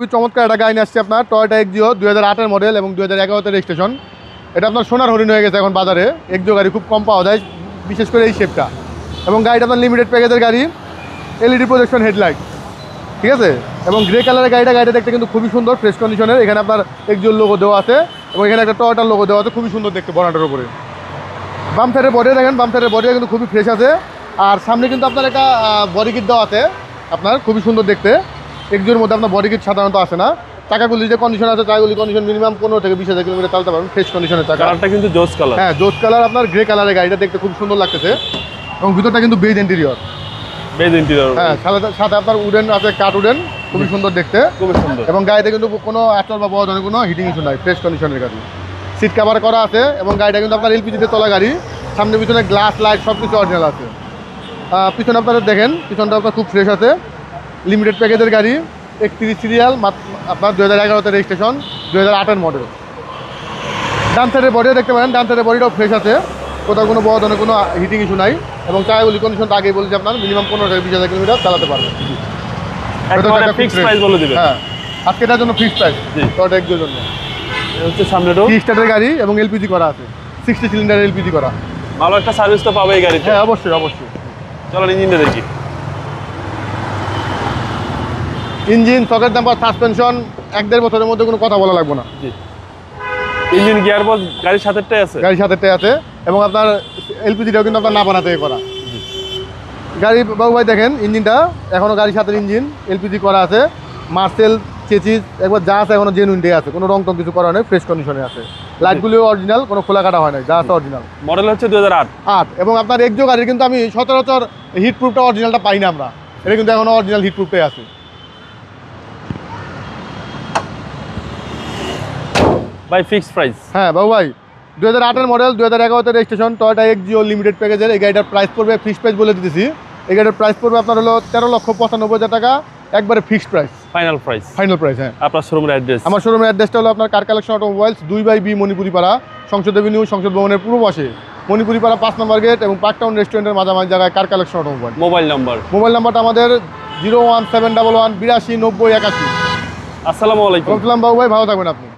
খুবই চমৎকার একটা গাড়ি আসছে আপনার টয়টা এক্সিও দুই হাজার আটের মডেল এবং দুই হাজার এগারোতে রেজিস্ট্রেশন এটা আপনার সোনার হরিণ হয়ে গেছে এখন বাজারে এক্সিও গাড়ি খুব কম পাওয়া যায়, বিশেষ করে এই শেপটা এবং গাড়িটা আপনার লিমিটেড প্যাকেজের গাড়ি এলইডি প্রজেকশন হেডলাইট ঠিক আছে? এবং গ্রে কালারের গাড়িটা গাড়িটা দেখতে কিন্তু খুবই সুন্দর ফ্রেশ কন্ডিশনের এখানে আপনার এক্সিওর লোগো দেওয়া আছে এবং এখানে একটা টয়টার লোগো দেওয়া আছে, খুবই সুন্দর দেখতে বনাটার উপরে। বাম সাইডের বডি দেখেন বাম সাইডের বডিটা কিন্তু খুবই ফ্রেশ আছে। আর সামনে কিন্তু আপনার একটা বডি কিট দেওয়া আছে, আপনার খুবই সুন্দর দেখতে। একজোর মধ্যে আপনার বডি কিট সাধারণত আসে না। চাকাগুলি যে কন্ডিশন আছে চাকাগুলি কন্ডিশন মিনিমাম পনেরো থেকে বিশ হাজার কিলোমিটার চালাতে পারবেন ফ্রেশ কন্ডিশনের চাকা। কালারটা কিন্তু জোস কালার হ্যাঁ জোস কালার আপনার গ্রে কালারের গাড়িটা দেখতে খুব সুন্দর লাগতেছে। এবং ভিতরটা কিন্তু বেজ ইন্টেরিয়র বেজ ইন্টেরিয়র হ্যাঁ সাথে আপনার উডেন আছে কাঠ উডেন খুবই সুন্দর দেখতে। খুবই সুন্দর। এবং গাড়িতে কিন্তু কোনো অ্যাটল বা বড় ধরনের কোনো হিটিং ইস্যু নাই ফ্রেশ কন্ডিশনের গাড়ি। সিট কাভার করা আছে এবং গাড়িটা কিন্তু আপনার এলপিজিতে চলা গাড়ি। সামনে পিছনে গ্লাস লাইট সব কিছু অরিজিনাল আছে পিছনে আপনারা দেখেন পিছনটা আপনার খুব ফ্রেশ আছে। লিমিটেড প্যাকেজের গাড়ি একত্রিশ সিরিয়াল আপনার দু হাজার এগারোতে রেজিস্ট্রেশন দু হাজার আটের মডেল ডান সাইডের বডিও দেখতে পারেন ডান সাইডের বডিটাও ফ্রেশ আছে কোথাও কোনো বড় ধরনের কোনো হিটিং ইস্যু নাই এবং টায়ারগুলি কন্ডিশনটা আগেই বলেছি আপনার মিনিমাম পনেরো থেকে বিশ হাজার কিলোমিটার চালাতে পারবেন হ্যাঁ আজকে এটার জন্য ফিক্সড প্রাইস। টয়টা জন্য। হচ্ছে সামনেটাও থ্রি স্টারের গাড়ি এবং এলপিজি করা আছে সিক্সটি সিলিন্ডার এলপিজি করা। ভালো একটা সার্ভিস তো পাবে এই গাড়িতে। হ্যাঁ অবশ্যই অবশ্যই। চলো ইঞ্জিনটা দেখি। ইঞ্জিন সকেট নাম্বার সাসপেনশন এক দেড় বছরের মধ্যে কোনো কথা বলা লাগবে না। জি। ইঞ্জিন গিয়ার বক্স গাড়ির সাথেরটাই আছে। গাড়ির সাথে আছে এবং আপনার এলপিজিটাও কিন্তু আপনার না বানাতে করা। গাড়ি বাবু ভাই দেখেন ইঞ্জিনটা এখনও গাড়ির সাথে ইঞ্জিন এলপিজি করা আছে মার্সেল চেচিস একবার যা আছে এখনও জেনুইন ডে আছে কোনো রং টং কিছু করা নেই ফ্রেশ কন্ডিশনে আছে। লাইটগুলিও অরিজিনাল কোনো খোলা কাটা হয় নাই যা আছে অরিজিনাল মডেল হচ্ছে দু হাজার আট। আট এবং আপনার একজো গাড়ির কিন্তু আমি সচরাচর হিট প্রুফটা অরিজিনালটা পাই না আমরা। এটা কিন্তু এখনও অরিজিনাল হিট প্রুফটাই আছে। বাই ফিক্সড প্রাইস হ্যাঁ বাবু ভাই দু হাজার আটের মডেল দু হাজার এগারোতে রেজিস্ট্রেশন টয়টা জিও লিমিটেড প্যাকেজের এই গাড়িটার প্রাইস পড়বে ফিক্সড প্রাইস বলে দিতেছি। এই গাড়িটার প্রাইস পড়বে আপনার হলো তেরো লক্ষ পঁচানব্বই হাজার টাকা একবারে fixed price final price final price হ্যাঁ। আপনার শোরুমের অ্যাড্রেস আমার শোরুমের অ্যাড্রেসটা হলো আপনার কার কালেকশন অটোমোবাইলস দুই by B Manipuri Para Sangsad avenue সংসদ ভবনের পূর্ব পাশে। মণিপুরি পাড়া পাঁচ নম্বর গেট এবং পার্ক টাউন রেস্টুরেন্টের মাঝামাঝি জায়গায় car collection automobile mobile number mobile নাম্বারটা আমাদের zero one seven double one বিরাশি নব্বই একাশি। আসসালামু আলাইকুম। রহমতুল্লাম বাবু ভাই ভালো থাকবেন আপনি।